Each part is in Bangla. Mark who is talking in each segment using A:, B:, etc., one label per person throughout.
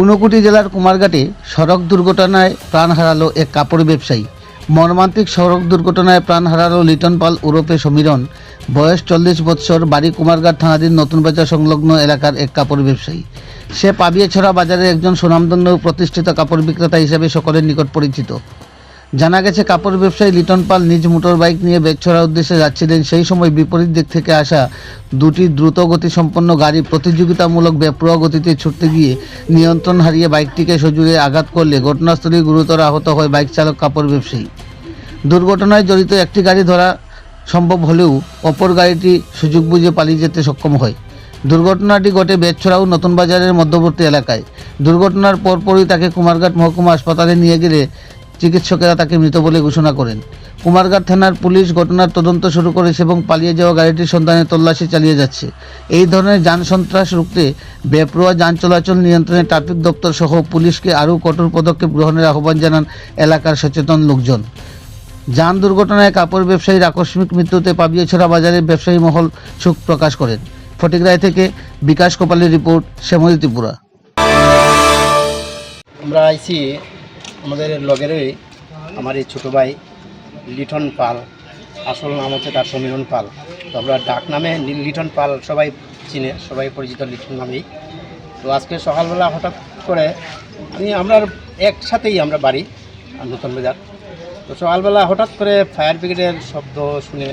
A: ঊনকোটি জেলার কুমারঘাটে সড়ক দুর্ঘটনায় প্রাণ হারালো এক কাপড় ব্যবসায়ী। মর্মান্তিক সড়ক দুর্ঘটনায় প্রাণ হারালো লিটন পাল ওরফে সমীরন বয়স চল্লিশ বৎসর, বাড়ি কুমারঘাট থানাধীন নতুন বাজার সংলগ্ন এলাকার এক কাপড় ব্যবসায়ী। সে পাবিয়াছড়া বাজারের একজন সুনামধন্য প্রতিষ্ঠিত কাপড় বিক্রেতা হিসেবে সকলের নিকট পরিচিত। জানা গেছে কাপড় ব্যবসায়ী লিটন পাল নিজ মোটর বাইক নিয়ে বেগছড়া উদ্দেশ্যে যাচ্ছিলেন। সেই সময় বিপরীত দিক থেকে আসা দুটি দ্রুত গতি সম্পন্ন গাড়ি প্রতিযোগিতামূলক বেপরোয়া গতিতে ছুটতে গিয়ে নিয়ন্ত্রণ হারিয়ে বাইকটিকে সজুরে আঘাত করলে ঘটনাস্থলে গুরুতর আহত হয় বাইক চালক, কাপড় ব্যবসায়ী। দুর্ঘটনায় জড়িত একটি গাড়ি ধরা সম্ভব হলেও অপর গাড়িটি সুযোগ বুঝে পালিয়ে যেতে সক্ষম হয়। দুর্ঘটনাটি ঘটে বেতছড়া ও নতুন বাজারের মধ্যবর্তী এলাকায়। দুর্ঘটনার পরপরই তাকে কুমারঘাট মহকুমা হাসপাতালে নিয়ে গেলে চিকিৎসকেরা তাকে মৃত বলে ঘোষণা করেন। কুমারঘাট থানার পুলিশ ঘটনার তদন্ত শুরু করেছে এবং পালিয়ে যাওয়া গাড়িটির সন্ধানে তল্লাশি চালিয়ে যাচ্ছে। এই ধরনের যান সন্ত্রাস রুখতে বেপরোয়া যান চলাচল নিয়ন্ত্রণে ট্রাফিক দপ্তর সহ পুলিশকে আরও কঠোর পদক্ষেপ গ্রহণের আহ্বান জানান এলাকার সচেতন লোকজন। যান দুর্ঘটনায় কাপড় ব্যবসায়ীর আকস্মিক মৃত্যুতে পাবিয়াছড়া বাজারে ব্যবসায়ী মহল শোক প্রকাশ করেন। ফটিকরায় থেকে বিকাশ কপালের রিপোর্ট, শ্যামলী ত্রিপুরা।
B: আমরা আইছি আমাদের লগেরই আমার এই ছোটো ভাই লিটন পাল। আসল নাম হচ্ছে তার সমীরণ পাল। তো আমরা ডাক নামে লিটন পাল সবাই চিনে, সবাই পরিচিত লিটন নামেই। তো আজকে সকালবেলা হঠাৎ করে আমি, আমরা একসাথেই আমরা বাড়ি, নতুন বাজার। তো সকালবেলা হঠাৎ করে ফায়ার ব্রিগেডের শব্দ শুনে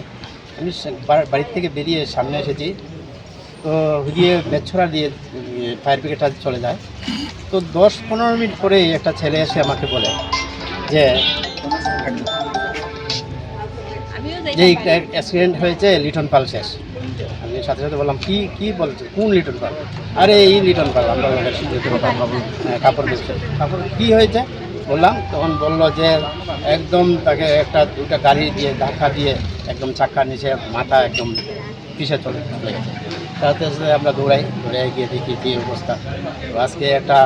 B: আমি বাড়ির থেকে বেরিয়ে সামনে এসেছি। তো দিয়ে বেছড়া দিয়ে ফায়ার ব্রিগেডটা চলে যায়। তো দশ পনেরো মিনিট পরেই একটা ছেলে এসে আমাকে বলে যে যে অ্যাক্সিডেন্ট হয়েছে লিটন পাল শেষ। আমি সাথে সাথে বললাম কি কি বলছে? কোন লিটন পাল? আরে এই লিটন পাল আমরা হ্যাঁ, কাপড় বেচছে কাপড় কী হয়েছে? বললাম তখন বলল যে একদম তাকে একটা দুটা গাড়ি দিয়ে ধাক্কা দিয়ে একদম চাক্কার নিচে মাথা একদম পিছিয়ে চলে চলে গেছে। তাতে আমরা দৌড়াই দৌড়াই গিয়ে দেখি কী অবস্থা। আজকে একটা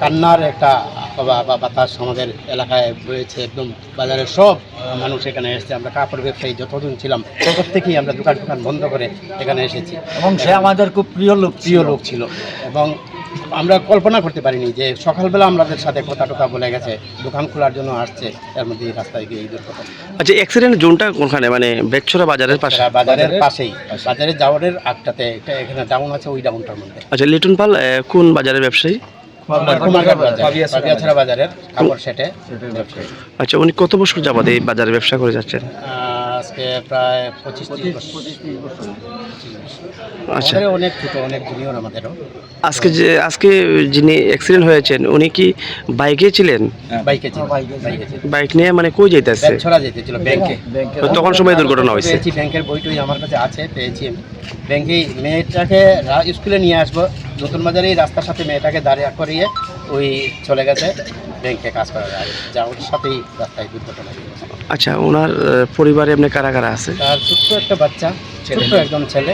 B: কান্নার একটা বা বা বাতাস আমাদের এলাকায় রয়েছে একদম। বাজারের সব মানুষ এখানে এসেছে। আমরা কাপড় ব্যবসায়ী যতদিন ছিলাম প্রত্যেকেই আমরা দোকান টোকান বন্ধ করে এখানে এসেছি।
C: এবং সে আমাদের খুব প্রিয় লোক
B: প্রিয় লোক ছিল। এবং আমরা কল্পনা করতে পারিনি যে সকালবেলা আমাদের সাথে কথা টথা বলে গেছে দোকান খোলার জন্য আসছে তার মধ্যে এই রাস্তায় গিয়ে এই দুর্ঘটনা।
D: আচ্ছা অ্যাক্সিডেন্ট জোনটা কোনখানে? মানে বেগছড়া বাজারের পাশে?
B: বাজারের পাশেই। বাজারে যাওয়ারের আগটাতে একটা এখানে ডাউন আছে ওই ডাউনটার মধ্যে।
D: আচ্ছা লিটন পাল কোন বাজারের ব্যবসায়ী?
B: বাজারের কাপড় সেটে
D: আচ্ছা উনি কত বছর যাবাদ এই বাজারে ব্যবসা করে যাচ্ছেন?
B: আজকে প্রায় পঁচিশ
D: আচ্ছা
B: অনেক ছোট অনেক জুনিয়র আমাদেরও।
D: আজকে যে আজকে যিনি অ্যাক্সিডেন্ট হয়েছেন উনি কি বাইকে ছিলেন?
B: বাইকে ছিল বাইক
D: নিয়ে মানে কই যাইতেছে?
B: ছড়া যেতে ছিল ব্যাংকে
D: তখন সময় দুর্ঘটনা হয়েছে।
B: ব্যাংকের বইটই আমার কাছে আছে পেয়েছি আমি। ব্যাংকে মেয়েটাকে স্কুলে নিয়ে আসব। নতুন বাজারে রাস্তার সাথে মেয়েটাকে দাঁড়িয়ে করিয়ে ওই চলে গেছে। ব্যাংকে কাজ যায় যাওয়ার সাথেই রাস্তায় দুর্ঘটনা
D: আচ্ছা ওনার পরিবারে এমনি কারা কারা আছে?
B: তার ছোট্ট একটা বাচ্চা ছোট্ট একদম ছেলে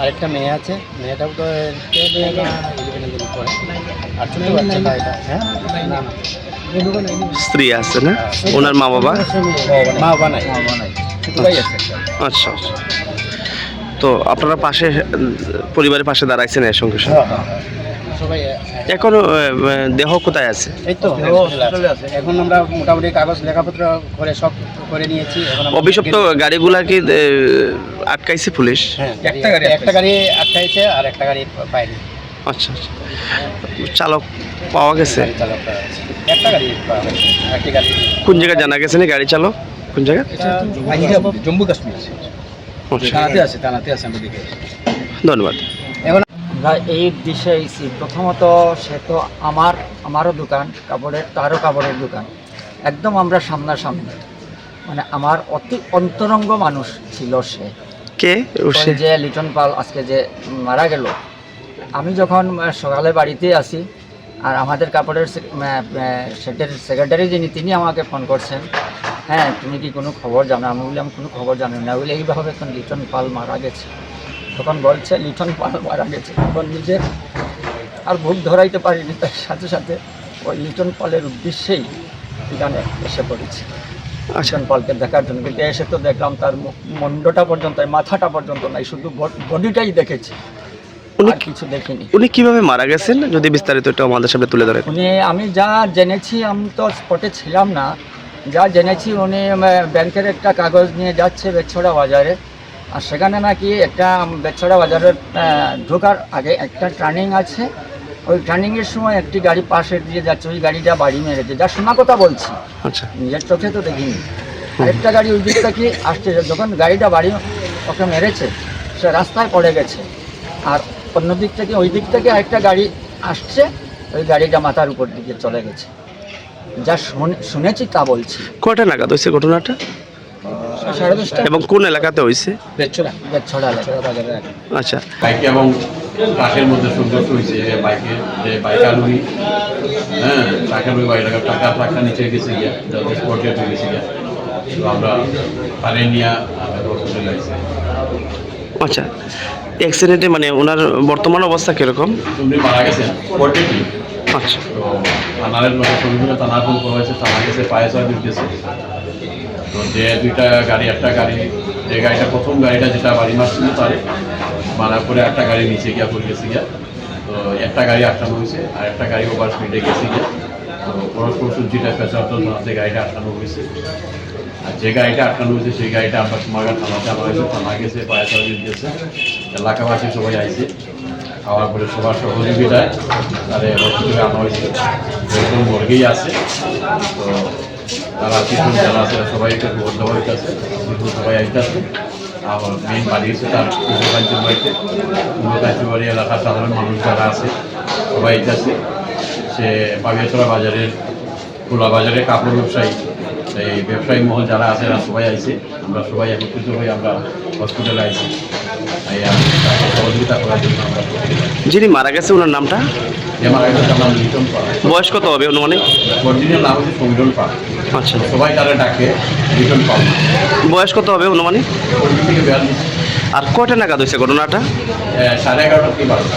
B: আর একটা মেয়ে আছে। মেয়েটাও তো আর ছোট্ট বাচ্চাটা এটা হ্যাঁ।
D: স্ত্রী আছে না? ওনার মা বাবা?
B: মা বাবা নাই।
D: আচ্ছা আচ্ছা। তো আপনারা পাশে পরিবারের পাশে দাঁড়াইছেন এর সঙ্গে সঙ্গে এখনও দেহ কোথায় আছে?
B: এই তো। এখন আমরা মোটামুটি কাগজ লেখাপত্র করে সব করে নিয়েছি।
D: অভিশপ্ত গাড়িগুলা কি আটকাইছে পুলিশ?
B: হ্যাঁ একটা গাড়ি একটা গাড়ি আটকাইছে আর একটা গাড়ি পাইনি
D: আচ্ছা আচ্ছা। চালক পাওয়া গেছে।
B: একটা গাড়ি
D: কোন জায়গায় জানা গেছে না গাড়ি চালক? কোন জায়গা
C: জম্মু কাশ্মীর।
D: আচ্ছা,
C: থানাতে আছে থানাতে আছে আমরা
D: ধন্যবাদ।
C: আমরা এই উদ্দেশ্যে এসেছি। প্রথমত সে তো আমার আমারও দোকান কাপড়ের তারও কাপড়ের দোকান। একদম আমরা সামনাসামনি। মানে আমার অতি অন্তরঙ্গ মানুষ ছিল সে।
D: কে? সে?
C: যে লিটন পাল আজকে যে মারা গেল। আমি যখন সকালে বাড়িতে আসি আর আমাদের কাপড়ের সেটের সেক্রেটারি যিনি তিনি আমাকে ফোন করছেন হ্যাঁ তুমি কি কোনো খবর জানো? আমি বললাম কোনো খবর জানি না। বলে এইভাবে এখন লিটন পাল মারা গেছে। তখন বলছে লিটন পাল মারা গেছে। তখন নিজের আর ভুল ধরাইতে পারিনি তার সাথে সাথে ওই লিটন পালের উদ্দেশ্যেই এখানে এসে পড়েছি।
D: আচ্ছা।
C: লিটন পালকে দেখার জন্য কিন্তু এসে তো দেখলাম তার মুন্ডটা পর্যন্ত মাথাটা পর্যন্ত নাই শুধু বডিটাই দেখেছি।
D: উনি
C: আর কিছু দেখিনি।
D: উনি কীভাবে মারা গেছেন যদি বিস্তারিত একটু আমাদের সামনে তুলে ধরেন?
C: উনি আমি যা জেনেছি আমি তো স্পটে ছিলাম না। যা জেনেছি উনি ব্যাংকের একটা কাগজ নিয়ে যাচ্ছে বেছড়া বাজারে। আর সেখানে নাকি একটা বেছড়া বাজারের আহ, ঢোকার আগে একটা টার্নিং আছে। ওই টার্নিংয়ের সময় একটি গাড়ি পাশে দিয়ে যাচ্ছে ওই গাড়িটা বাড়ি মেরেছে যা শোনা কথা বলছি।
D: আচ্ছা।
C: নিজের চোখে তো দেখিনি। আরেকটা গাড়ি ওই দিক থেকে আসছে যখন গাড়িটা বাড়ি ওকে মেরেছে সে রাস্তায় পড়ে গেছে। আর অন্য দিক থেকে ওই দিক থেকে আরেকটা গাড়ি আসছে ওই গাড়িটা মাথার উপর দিকে চলে গেছে। যা শুনে- শুনেছি তা বলছি।
D: কয়টা নাগাদ হয়েছে ঘটনাটা? এবং কোন এলাকাতে হয়েছে আচ্ছা।
E: বাইকে এবং ট্রাকের মধ্যে সংঘর্ষ হয়েছে যে বাইকের যে বাইক আলুই হ্যাঁ ট্রাকের ওই বাইকটা টাকা ট্রাকটা নিচে গেছে গিয়া যাদের স্পটে হয়ে গেছে গিয়া। তো আমরা পারে নিয়ে হসপিটালে
D: আচ্ছা অ্যাক্সিডেন্টে মানে ওনার বর্তমান অবস্থা কীরকম?
E: তুমি মারা গেছেন স্পটে কি
D: আচ্ছা।
E: তো থানার মধ্যে সঙ্গে থানার ফোন করা হয়েছে থানা গেছে পায়ে সার্ভিস গেছে। তো যে দুইটা গাড়ি, একটা গাড়ি, যে গাড়িটা প্রথম গাড়িটা যেটা বাড়ি মারছিল তার মারার পরে একটা গাড়ি নিচে গিয়া পড়ে গেছে গিয়া। তো একটা গাড়ি আটকানো হয়েছে আর একটা গাড়ি ওভার স্পিডে গেছে গিয়া। তো পরস্পর সূর্যিটা পেছার জন্য যে গাড়িটা আটকানো হয়েছে। আর যে গাড়িটা আটকানো হয়েছে, সেই গাড়িটা আমরা কুমারঘাট থানাতে আনা হয়েছে। থানা গেছে, পায়ে দিয়েছে। এলাকাবাসী সবাই আইছে। খাওয়ার পরে সবার সহযোগিতায় তাদের হসপিটালে আনা হয়েছে। একদম মর্গেই আছে, তো তারা কিছু যারা আছে সবাই একটু খবর দেওয়া কিছু সবাই আইতেছে আর মেইন বাড়ি হচ্ছে তার পূর্বকাঞ্চন বাড়িতে। পূর্বকাঞ্চন বাড়ি এলাকার সাধারণ মানুষ যারা আছে, সবাই আইতেছে সে বাগিয়াচড়া বাজারের, খোলা বাজারে কাপড় ব্যবসায়ী। এই ব্যবসায়ী মহল যারা আছে এরা সবাই আইছে। আমরা সবাই একত্রিত হয়ে আমরা হসপিটালে আইছি। সহযোগিতা করার জন্য আমরা
D: যিনি মারা গেছে ওনার নামটা
E: নাম লিটন পাড়া
D: বয়স কত হবে অনুমানিক?
E: অরিজিনাল নাম হচ্ছে সমীরণ পাড়া
D: আচ্ছা।
E: সবাই তারা ডাকে লিটন পাড়া
D: বয়স কত হবে
E: থেকে বিয়াল্লিশ।
D: আর কটা নাগাদ হয়েছে ঘটনাটা?
E: সাড়ে এগারোটা কি বারোটা।